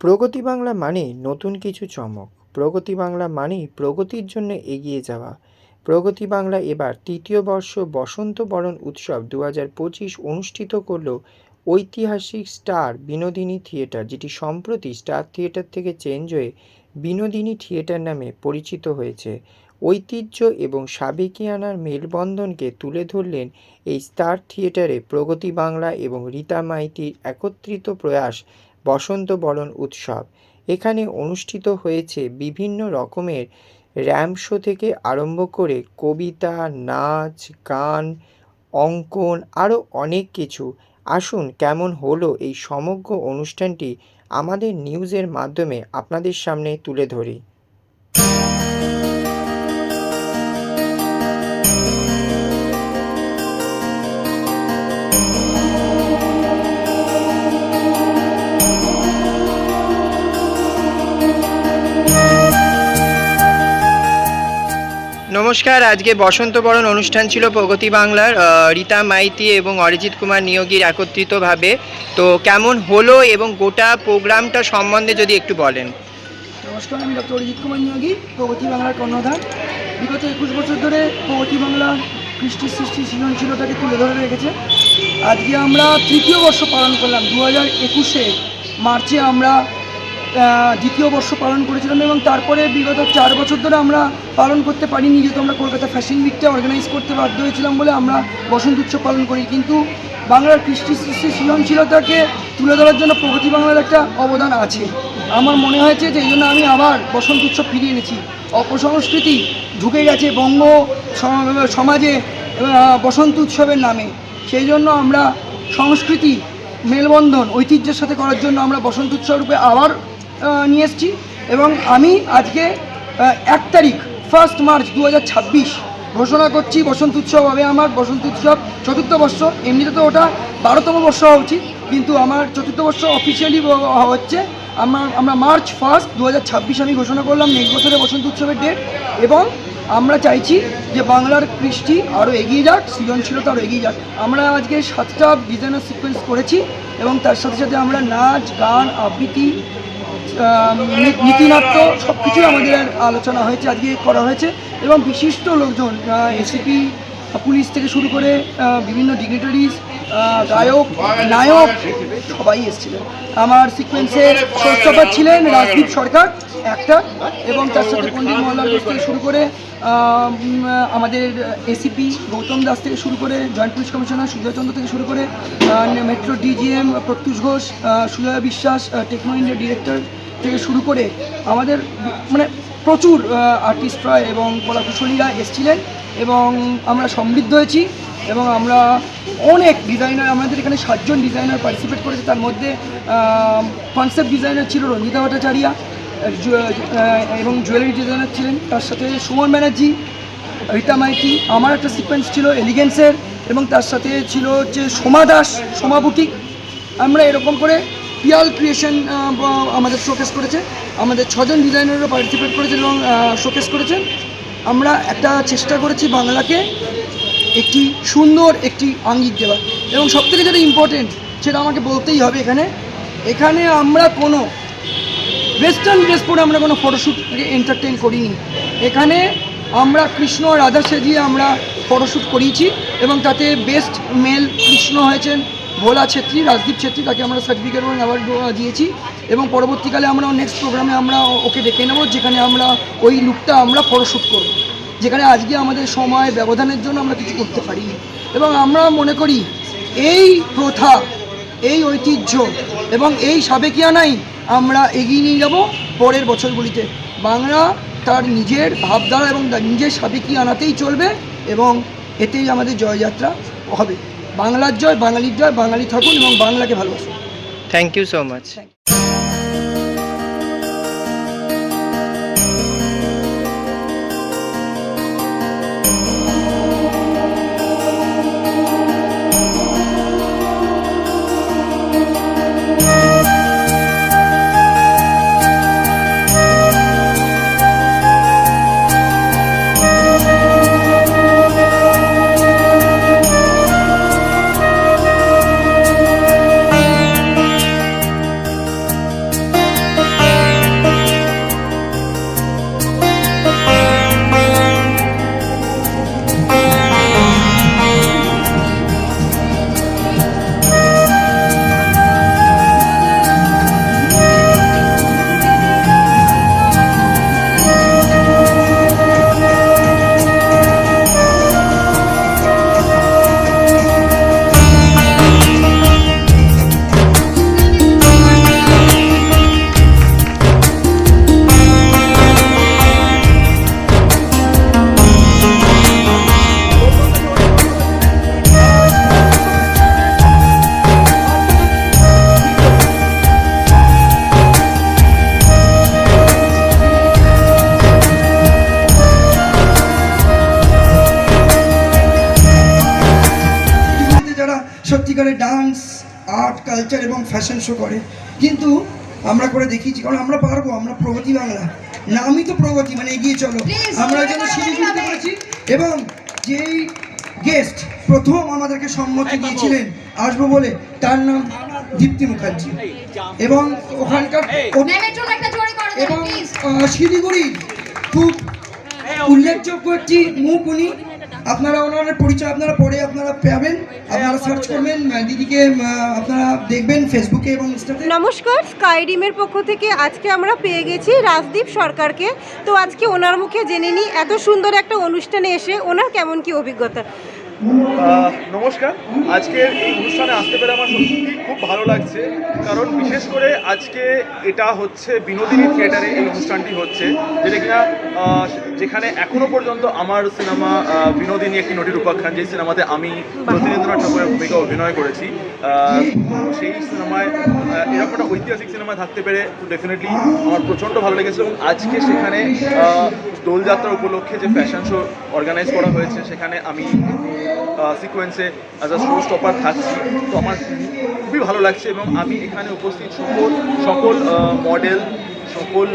প্রগতি বাংলা মানে নতুন কিছু চমক। প্রগতি বাংলা মানেই প্রগতির জন্য এগিয়ে যাওয়া। প্রগতি বাংলা এবার তৃতীয় বর্ষ বসন্ত বরণ উৎসব দু পঁচিশ অনুষ্ঠিত করল ঐতিহাসিক স্টার বিনোদিনী থিয়েটার, যেটি সম্প্রতি স্টার থিয়েটার থেকে চেঞ্জ হয়ে বিনোদিনী থিয়েটার নামে পরিচিত হয়েছে। ঐতিহ্য এবং সাবেকিয়ানার মেলবন্ধনকে তুলে ধরলেন এই স্টার থিয়েটারে প্রগতি বাংলা এবং রীতা মাইতির একত্রিত প্রয়াস বসন্ত বরণ উৎসব। এখানে অনুষ্ঠিত হয়েছে বিভিন্ন রকমের র্যাম্প শো থেকে আরম্ভ করে কবিতা, নাচ, গান, অঙ্কন আরও অনেক কিছু। আসুন কেমন হলো এই সমগ্র অনুষ্ঠানটি আমাদের নিউজের মাধ্যমে আপনাদের সামনে তুলে ধরি। নমস্কার, আজকে বসন্ত বরণ অনুষ্ঠান ছিল প্রগতি বাংলার রীতা মাইতি এবং অরিজিৎ কুমার নিয়োগীর একত্রিতভাবে। তো কেমন হলো এবং গোটা প্রোগ্রামটা সম্বন্ধে যদি একটু বলেন। নমস্কার, আমি ডক্টর অরিজিৎ কুমার নিয়োগী, প্রগতি বাংলার কর্ণধার। বিগত একুশ বছর ধরে প্রগতি বাংলার কৃষ্টি সৃষ্টি সৃজনশীলতাকে তুলে ধরে রেখেছে। আজকে আমরা তৃতীয় বর্ষ পালন করলাম। দু হাজার একুশে মার্চে আমরা দ্বিতীয় বর্ষ পালন করেছিলাম এবং তারপরে বিগত চার বছর ধরে আমরা পালন করতে পারিনি, যেহেতু আমরা কলকাতা ফ্যাশন উইকটা অর্গানাইজ করতে বাধ্য হয়েছিলাম বলে আমরা বসন্ত উৎসব পালন করি। কিন্তু বাংলার কৃষ্টি সৃষ্টি সৃজনশীলতাকে তুলে ধরার জন্য প্রগতি বাংলার একটা অবদান আছে। আমার মনে হয়েছে যে এই জন্য আমি আবার বসন্ত উৎসব ফিরিয়ে এনেছি। অপসংস্কৃতি ঢুকে গেছে বঙ্গ সমাজে বসন্ত উৎসবের নামে। সেই জন্য আমরা সংস্কৃতি, মেলবন্ধন, ঐতিহ্যের সাথে করার জন্য আমরা বসন্ত উৎসব রূপে আবার নিয়ে এসেছি এবং আমি আজকে এক তারিখ ফার্স্ট মার্চ দু হাজার ছাব্বিশ ঘোষণা করছি বসন্ত উৎসব হবে আমার, বসন্ত উৎসব চতুর্থ বর্ষ। এমনিতে তো ওটা বারোতম বর্ষ হওয়া উচিত, কিন্তু আমার চতুর্থ বর্ষ অফিসিয়ালি হচ্ছে। আমার, আমরা মার্চ ফার্স্ট দু হাজার ছাব্বিশ আমি ঘোষণা করলাম নেক্সট বছরে বসন্ত উৎসবের ডেট এবং আমরা চাইছি যে বাংলার কৃষ্টি আরও এগিয়ে যাক, সৃজনশীলতা আরও এগিয়ে যাক। আমরা আজকে সাতটা ডিজাইনার সিকোয়েন্স করেছি এবং তার সাথে সাথে আমরা নাচ, গান, আবৃত্তি নীতিনাট্য সব কিছুই আমাদের আলোচনা হয়েছে, আজকে করা হয়েছে এবং বিশিষ্ট লোকজন এসিপি পুলিশ থেকে শুরু করে বিভিন্ন ডিগনিটারিজ গায়ক, নায়ক, সবাই এসেছিলেন। আমার সিকোয়েন্সের শোস্টপার ছিলেন রাজদীপ সরকার, একটা, এবং তার সাথে পণ্ডিত মোহনলাল ঘোষ থেকে শুরু করে আমাদের এসিপি গৌতম দাস থেকে শুরু করে, joint police commissioner Sujoy Chandra থেকে শুরু করে metro DGM Pratyush Ghosh Sujoy Biswas Techno India director থেকে শুরু করে আমাদের মানে প্রচুর আর্টিস্টরা এবং কলাকুশলীরা এসেছিলেন এবং আমরা সমৃদ্ধ হয়েছি এবং আমরা অনেক ডিজাইনার আমাদের এখানে সাতজন ডিজাইনার পার্টিসিপেট করেছে। তার মধ্যে কনসেপ্ট ডিজাইনার ছিল রঞ্জিতা ভট্টাচারিয়া এবং জুয়েলারি ডিজাইনার ছিলেন। তার সাথে সুমন ব্যানার্জি রীতা মাইতি, আমার একটা সিকোয়েন্স ছিল এলিগেন্সের এবং তার সাথে ছিল হচ্ছে সোমা দাস, সোমা বুটিক আমরা এরকম করে পিয়াল ক্রিয়েশন আমাদের শোকেস করেছে। আমাদের ছজন ডিজাইনারও পার্টিসিপেট করেছে এবং শোকেস করেছেন আমরা একটা চেষ্টা করেছি বাংলাকে একটি সুন্দর, একটি আঙ্গিক দেওয়ার এবং সবথেকে যেটা ইম্পর্টেন্ট সেটা আমাকে বলতেই হবে এখানে এখানে আমরা কোনো ওয়েস্টার্ন ড্রেস পরে আমরা কোনো ফটোশ্যুটকে এন্টারটেন করিনি। এখানে আমরা কৃষ্ণ রাধা সেজিয়ে আমরা ফটোশ্যুট করিয়েছি এবং তাতে বেস্ট মেল কৃষ্ণ হয়েছেন। ভোলা ছেত্রী, রাজদীপ ছেত্রী, তাকে আমরা সার্টিফিকেট এবং অ্যাওয়ার্ড দিয়েছি এবং পরবর্তীকালে আমরা নেক্সট প্রোগ্রামে আমরা ওকে ডেকে নেব, যেখানে আমরা ওই লুকটা আমরা ফটোশ্যুট করব। যেখানে আজকে আমাদের সময় ব্যবধানের জন্য আমরা কিছু করতে পারি। এবং আমরা মনে করি, এই প্রথা, এই ঐতিহ্য এবং এই সাবেকিয়ানাই আমরা এগিয়ে নিয়ে যাব পরের বছরগুলিতে। বাংলা তার নিজের ভাবধারা এবং নিজের সাবেকি আনাতেই চলবে এবং এতেই আমাদের জয়যাত্রা হবে। বাংলার জয় বাঙালির জয় বাঙালি থাকুন এবং বাংলাকে ভালোবাসুন। থ্যাংক ইউ সো মাচ কারণ আমরা পারব আমরা প্রগতি বাংলা। নামই তো প্রগতি মানে এগিয়ে চলো। আমরা যেন বলো। পেরেছি। এবং যেই গেস্ট প্রথম আমাদেরকে সম্মতি দিয়েছিলেন আসব বলে তার নাম দীপ্তি মুখার্জি। এবং ওখানকার এবং শিলিগুড়ি খুব উল্লেখযোগ্য একটি মুখ উনি আপনারা ওনার পরিচয় আপনারা পরে আপনারা পাবেন, আপনারা সার্চ করবেন দিদিকে আপনারা দেখবেন ফেসবুকে এবং ইনস্টাতে নমস্কার স্কাইডিমের পক্ষ থেকে আজকে আমরা পেয়ে গেছি রাজদীপ সরকারকে। তো আজকে ওনার মুখে জেনে নিই, এত সুন্দর একটা অনুষ্ঠানে এসে ওনার কেমন কি অভিজ্ঞতা? নমস্কার। আজকের এই অনুষ্ঠানে আসতে পেরে আমার সত্যি খুব ভালো লাগছে, কারণ বিশেষ করে আজকে এটা হচ্ছে বিনোদিনী থিয়েটারে এই অনুষ্ঠানটি হচ্ছে, যেটা কিনা যেখানে এখনও পর্যন্ত আমার সিনেমা বিনোদিনী একটি নটির উপাখ্যান যে সিনেমাতে আমি রবীন্দ্রনাথ ঠাকুরের ভূমিকা অভিনয় করেছি। সেই সিনেমায় এরকম একটা ঐতিহাসিক সিনেমা থাকতে পেরে ডেফিনেটলি আমার প্রচণ্ড ভালো লেগেছে এবং আজকে সেখানে দোলযাত্রা উপলক্ষে যে ফ্যাশন শো অর্গানাইজ করা হয়েছে, সেখানে আমি সিকোয়েন্সে অ্যাজ আ শো স্টপার থাকছি। তো আমার খুবই ভালো লাগছে এবং আমি এখানে উপস্থিত সকল সকল মডেল সকল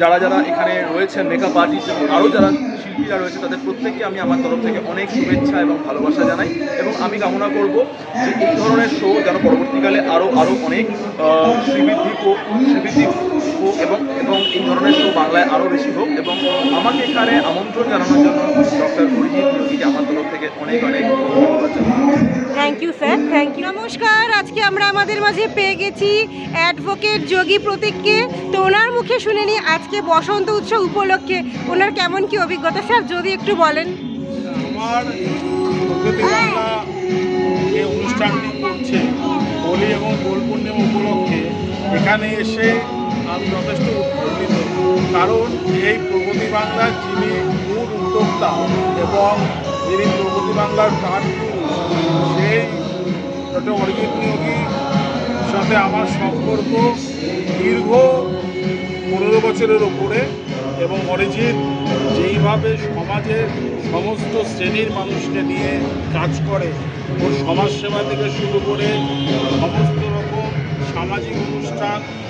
যারা যারা এখানে রয়েছেন মেকআপ আর্টিস্ট এবং আরও যারা শিল্পীরা রয়েছে, তাদের প্রত্যেককে আমি আমার তরফ থেকে অনেক শুভেচ্ছা এবং ভালোবাসা জানাই এবং আমি কামনা করব যে এই ধরনের শো যেন পরবর্তীকালে আরও আরও অনেক শ্রীবৃদ্ধি হোক শ্রীবৃদ্ধি হোক এবং এবং এই ধরনের শো বাংলায় আরও বেশি হোক এবং আমাকে এখানে আমন্ত্রণ জানানোর জন্য ডক্টর অরিজিৎ আমার তরফ থেকে অনেক অনেক ধন্যবাদ জানাই। Thank you sir thank you নমস্কার আজকে আমরা আমাদের মাঝে পেয়ে গেছি অ্যাডভোকেট যোগী প্রতীককে। তো ওনার মুখে শুনে নিই আজকে বসন্ত উৎসব উপলক্ষে ওনার কেমন কি অভিজ্ঞতা? স্যার যদি একটু বলেন। আমার বাংলা যে অনুষ্ঠানটি করছে হোলি এবং দোল পূর্ণিমা উপলক্ষে এখানে এসে আমি যথেষ্ট উৎফুল্লিত কারণ এই প্রগতি বাংলার যিনি মূল উদ্যোক্তা এবং যিনি প্রগতি বাংলার প্রাণ সেই ডক্টর অরিজিৎ নিয়োগীর সাথে আমার সম্পর্ক দীর্ঘ পনেরো বছরের ওপরে এবং অরিজিৎ যেইভাবে সমাজের সমস্ত শ্রেণির মানুষকে নিয়ে কাজ করে ও সমাজসেবা থেকে শুরু করে সমস্ত রকম সামাজিক অনুষ্ঠান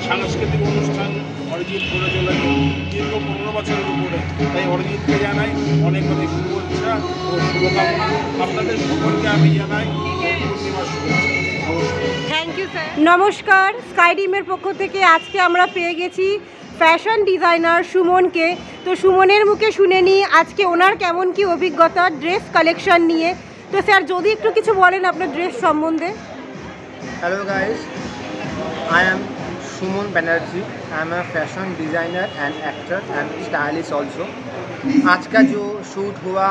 সাংস্কৃতিক অনুষ্ঠান অরিজিৎ করে চলেছে দীর্ঘ পনেরো বছরের উপরে। তাই অরিজিৎকে জানাই অনেক অনেক শুভেচ্ছা ও শুভকামনা। আপনাদের সকলকে আমি জানাই পূর্ণিমার শুভেচ্ছা। নমস্কার। থ্যাংক ইউ স্কাইডিমের পক্ষ থেকে আজকে আমরা পেয়ে গেছি ফ্যাশন ডিজাইনার সুমনকে। তো সুমনের মুখে শুনে নিই আজকে ওনার কেমন কি অভিজ্ঞতা ড্রেস কালেকশন নিয়ে? তো স্যার যদি একটু কিছু বলেন আপনার ড্রেস সম্বন্ধে। Hello guys, I am Suman Banerjee. I am a fashion designer and actor and stylist also. आज का जो शूट हुआ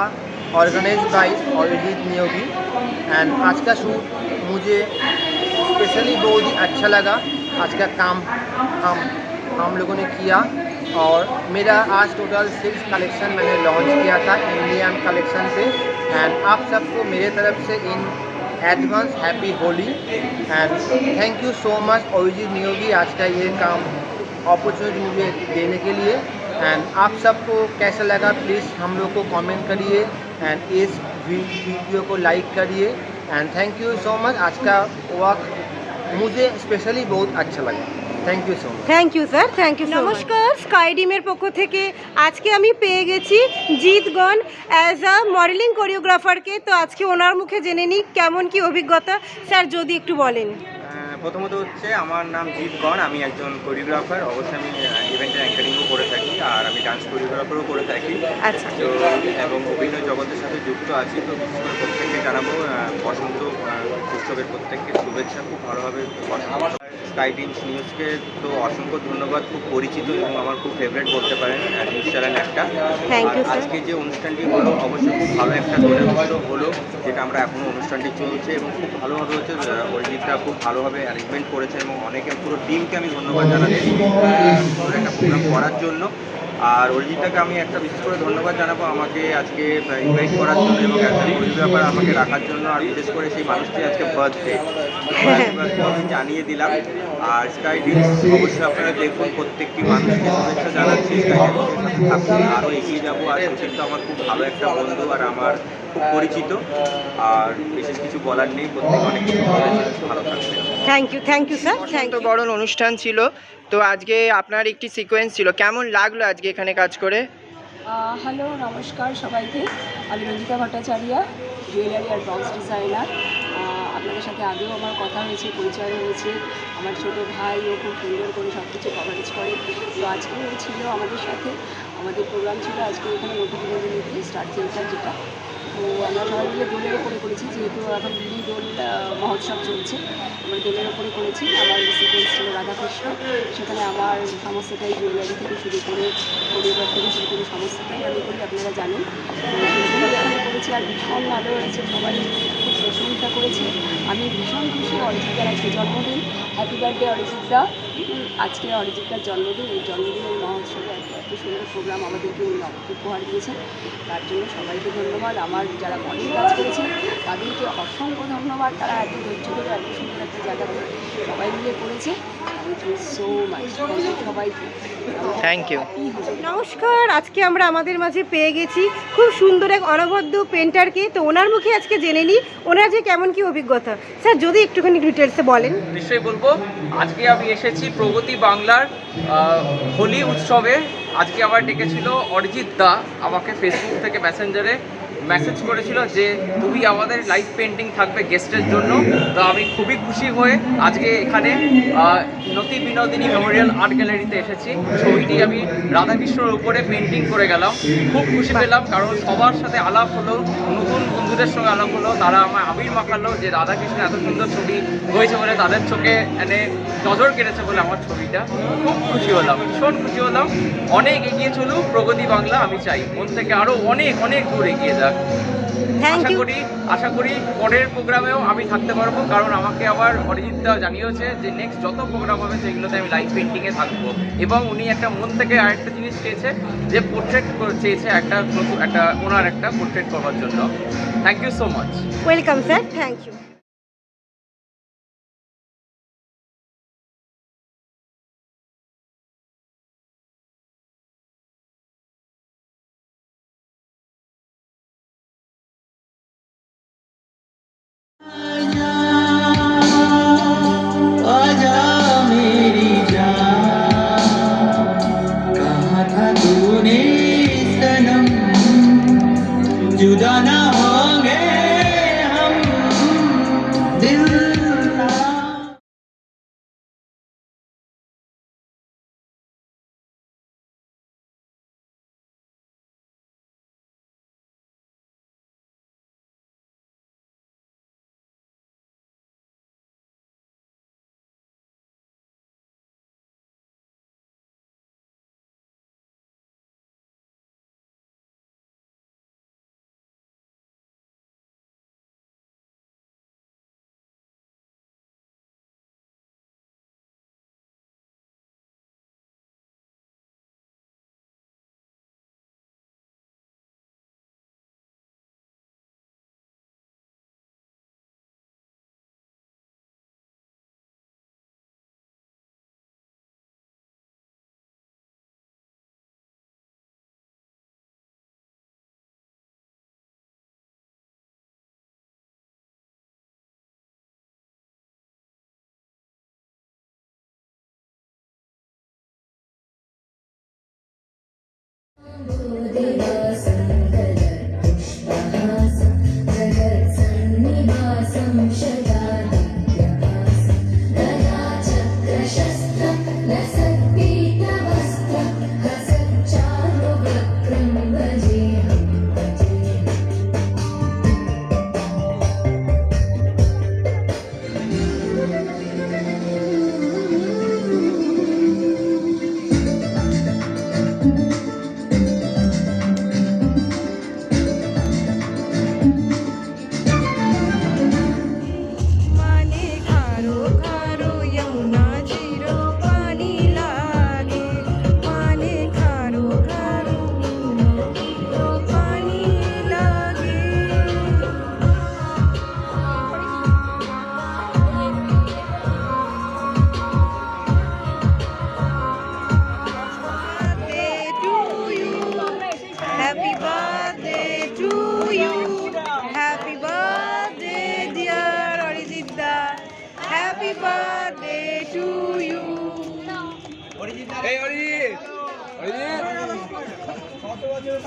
organise by Arijit Niyogi and आज का शूट मुझे स्पेशली बहुत ही अच्छा लगा आज का काम हम हम लोगों ने किया और मेरा आज टोटल सिक्स कलेक्शन मैंने लॉन्च किया था इंडियन कलेक्शन से एंड आप सबको मेरे तरफ़ से in advance happy Holi and thank you so much Abhijit Niyogi आज का ये काम अपॉर्चुनिटी मुझे देने के लिए। एंड आप सबको कैसा लगा प्लीज़ हम लोग को कमेंट करिए एंड इस वीडियो को लाइक करिए। And thank you so much आज का वक्त मुझे स्पेशली बहुत अच्छा लगा। Thank you so thank you sir thank you নমস্কার স্কাইডিমের পক্ষ থেকে আজকে আমি পেয়ে গেছি জিতগণ অ্যাজ আ মডেলিং কোরিওগ্রাফারকে তো আজকে ওনার মুখে জেনে নিই কেমন কি অভিজ্ঞতা। স্যার যদি একটু বলেন। প্রথমত হচ্ছে আমার নাম জিতগণ আমি একজন কোরিওগ্রাফার অবশ্যই আমি ইভেন্টের অ্যাঙ্কারিংও করে থাকি আর আমি ডান্স কোরিওগ্রাফারও করে থাকি। তো এবং অভিনয় জগতের সাথে যুক্ত আছি তো প্রত্যেককে জানাব বসন্ত উৎসবের প্রত্যেককে শুভেচ্ছা। খুব ভালোভাবে বসন্ত স্কাইডিন নিউজকে তো অসংখ্য ধন্যবাদ খুব পরিচিত এবং আমার খুব ফেভারিট বলতে পারেন নিউজ চ্যানেল একটা। আর আজকে যে অনুষ্ঠানটি হলো অবশ্যই খুব ভালো একটা দলের হলো যেটা আমরা এখনও অনুষ্ঠানটি চলছে এবং খুব ভালোভাবে হচ্ছে অরিজিৎটা খুব ভালোভাবে অ্যারেঞ্জমেন্ট করেছে এবং অনেকে পুরো টিমকে আমি ধন্যবাদ জানাচ্ছি একটা প্রোগ্রাম করার জন্য। আর অরিজিৎটাকে আমি একটা বিশেষ করে ধন্যবাদ জানাব আমাকে আজকে ইনভাইট করার জন্য এবং একটা কোরিওগ্রাফার আমাকে রাখার জন্য আর বিশেষ করে সেই মানুষটি আজকে বার্থডে জানিয়ে দিলাম। আর স্কাই ডিক্স অবশ্যই আপনারা দেখুন প্রত্যেকটি মানুষকে শুভেচ্ছা জানাচ্ছি। স্কাই আরও এগিয়ে যাব। আর তো আমার খুব ভালো একটা বন্ধু আর আমার খুব পরিচিত। আর বিশেষ কিছু বলার নেই। প্রত্যেকে অনেক কিছু বলেছে ভালো থাকবেন। Thank you thank you sir thank you বরণ অনুষ্ঠান ছিল। তো আজকে আপনার একটি সিকোয়েন্স ছিল। কেমন লাগল আজকে এখানে কাজ করে? হ্যালো, নমস্কার সবাইকে। আমি রঞ্জিতা ভট্টাচার্যা জুয়েলারি আর ব্রঞ্জ ডিজাইনার আপনাদের সাথে আগেও আমার কথা হয়েছে, পরিচয় হয়েছে। আমার ছোট ভাই ও খুব সুন্দর করে সব কিছু কভারেজ করে। তো আজকেও ও ছিল আমাদের সাথে। আমাদের প্রোগ্রাম ছিল আজকে এখানে নতুন স্টার সেন্টার যেটা। তো আমরা সবাই মিলে দোলের ওপরে করেছি, যেহেতু এখন দিদি দোল মহোৎসব চলছে, আমরা দোলের ওপরে করেছি, আমার সিকোয়েন্স ছিল রাধাকৃষ্ণ, সেখানে আমার সমস্তটাই জুয়েলারি থেকে শুরু করে পরিবার থেকে শুরু করে সমস্তটাই আমি করি, আপনারা জানেন। করেছি, আর ভীষণ ভালো হয়েছে, সবাই প্রশংসা করেছে। আমি ভীষণ খুশি, অরিজিৎদার আজকে জন্মদিন হ্যাপি বার্থডে অরিজিৎদা। আজকে অরিজিৎদার জন্মদিন, এই জন্মদিনের মহোৎসবে এত সুন্দর প্রোগ্রাম আমাদেরকে উনি উপহার দিয়েছেন। তার জন্য সবাইকে ধন্যবাদ। আমার যারা মডেল কাজ করেছে তাদেরকে অসংখ্য ধন্যবাদ। তারা এত ধৈর্য ধরে এত সুন্দর একটা জায়গাতে সবাই মিলে করেছে। Thank you so much thank you. নমস্কার। আজকে আমরা আমাদের মাঝে পেয়ে গেছি খুব সুন্দর এক অনবদ্য পেন্টারকে তো ওনার মুখে আজকে জেনে নিই ওনার যে কেমন কি অভিজ্ঞতা। স্যার যদি একটুখানি ডিটেলসে বলেন। নিশ্চয়ই বলব আজকে আমি এসেছি প্রগতি বাংলার হোলি উৎসবে। আজকে আবার ডেকেছিল অরিজিৎ দা আমাকে ফেসবুক থেকে মেসেঞ্জারে মেসেজ করেছিল যে, তুমি আমাদের লাইভ পেন্টিং থাকবে গেস্টের জন্য। তো আমি খুবই খুশি হয়ে আজকে এখানে নতি বিনোদিনী মেমোরিয়াল আর্ট গ্যালারিতে এসেছি। ছবিটি আমি রাধাকৃষ্ণর উপরে পেন্টিং করে গেলাম। খুব খুশি পেলাম কারণ সবার সাথে আলাপ হলো, নতুন বন্ধুদের সঙ্গে আলাপ হলো, তারা আমার আবির মাখালো যে রাধাকৃষ্ণ এত সুন্দর ছবি হয়েছে বলে তাদের চোখে এনে নজর কেড়েছে বলে আমার ছবিটা। খুব খুশি হলাম, ভীষণ খুশি হলাম। অনেক এগিয়ে চলুক, প্রগতি বাংলা আমি চাই। মন থেকে আরও অনেক অনেক দূর এগিয়ে যাক। থ্যাংক আশা ইউ করি আশা করি পরের প্রোগ্রামেও আমি থাকতে পারব কারণ আমাকে আবার অরিজিৎ দা জানিয়েছে যে নেক্সট যত প্রোগ্রাম হবে সেগুলোতে আমি লাইভ পেন্টিংয়ে থাকব। এবং উনি একটা মন থেকে আরেকটা জিনিস চেয়েছে যে পোর্ট্রেট চেয়েছে একটা একটা ওনার একটা পোর্ট্রেট করবার জন্য। Thank you so much welcome sir thank you মান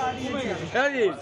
অরিজিৎ অরিজিৎ